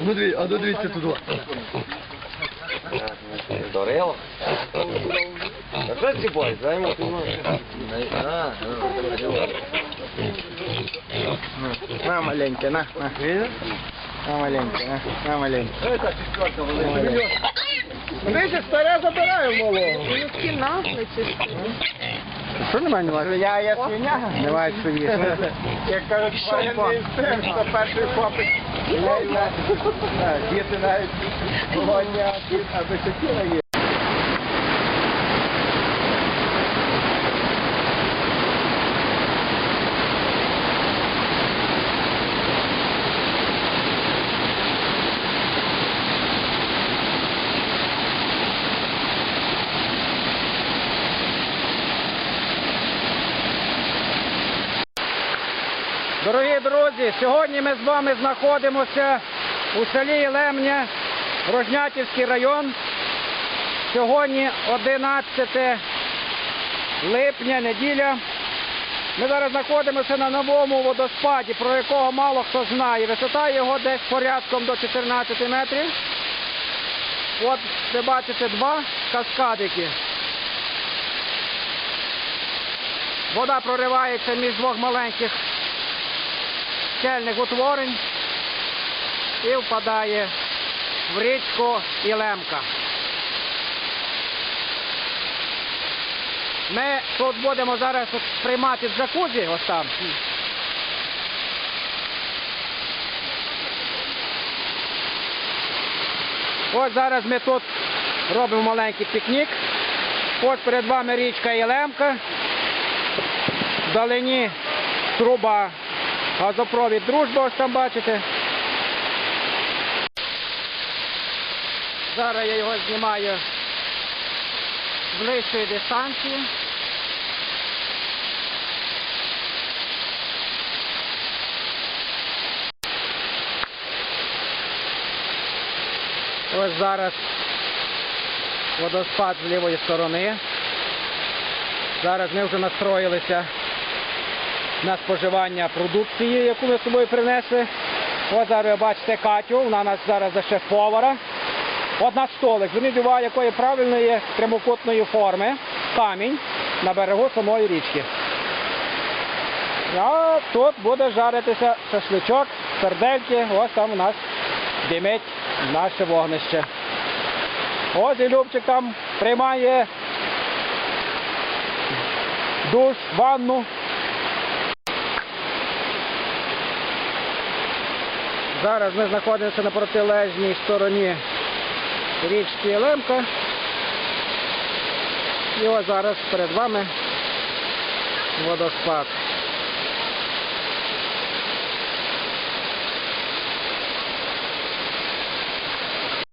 Ну дві, а ну дивіться туди. Здорово. А що ці бой? Займо ти На маленьке, на, на. На маленьке, на, на маленьке. Це четверта велика. Дивіться, старе забираю малого. Що немає немає? Я, я свиня. Немає їсти. Як кажуть, воєнний інстинкт, це перший хлопець. Діти навіть голодні, а ті- а хотіла є. Дорогі друзі, сьогодні ми з вами знаходимося у селі Лемня, Рожнятівський район. Сьогодні 11 липня, неділя. Ми зараз знаходимося на новому водоспаді, про якого мало хто знає. Висота його десь порядком до 14 метрів. От ви бачите два каскадики. Вода проривається між двох маленьких скельних утворень і впадає в річку Ілемка. Ми тут будемо зараз приймати джакузі, ось там. Ось зараз ми тут робимо маленький пікнік. Ось перед вами річка Єлемка. Вдалині труба газопровід дружба, ось там бачите. Зараз я його знімаю з ближчої дистанції. Ось зараз водоспад з лівої сторони. Зараз ми вже настроїлися на споживання продукції, яку ми з собою принесли. Ось зараз ви бачите Катю, вона у нас зараз за шеф-повара. От наш столик. Зверніть увагу, якої правильної прямокутної форми камінь на берегу самої річки. А тут буде жаритися шашличок, сердельки. Ось там у нас димить наше вогнище. Ось і Любчик там приймає душ, ванну. Зараз ми знаходимося на протилежній стороні річки Лемка. І ось зараз перед вами водоспад.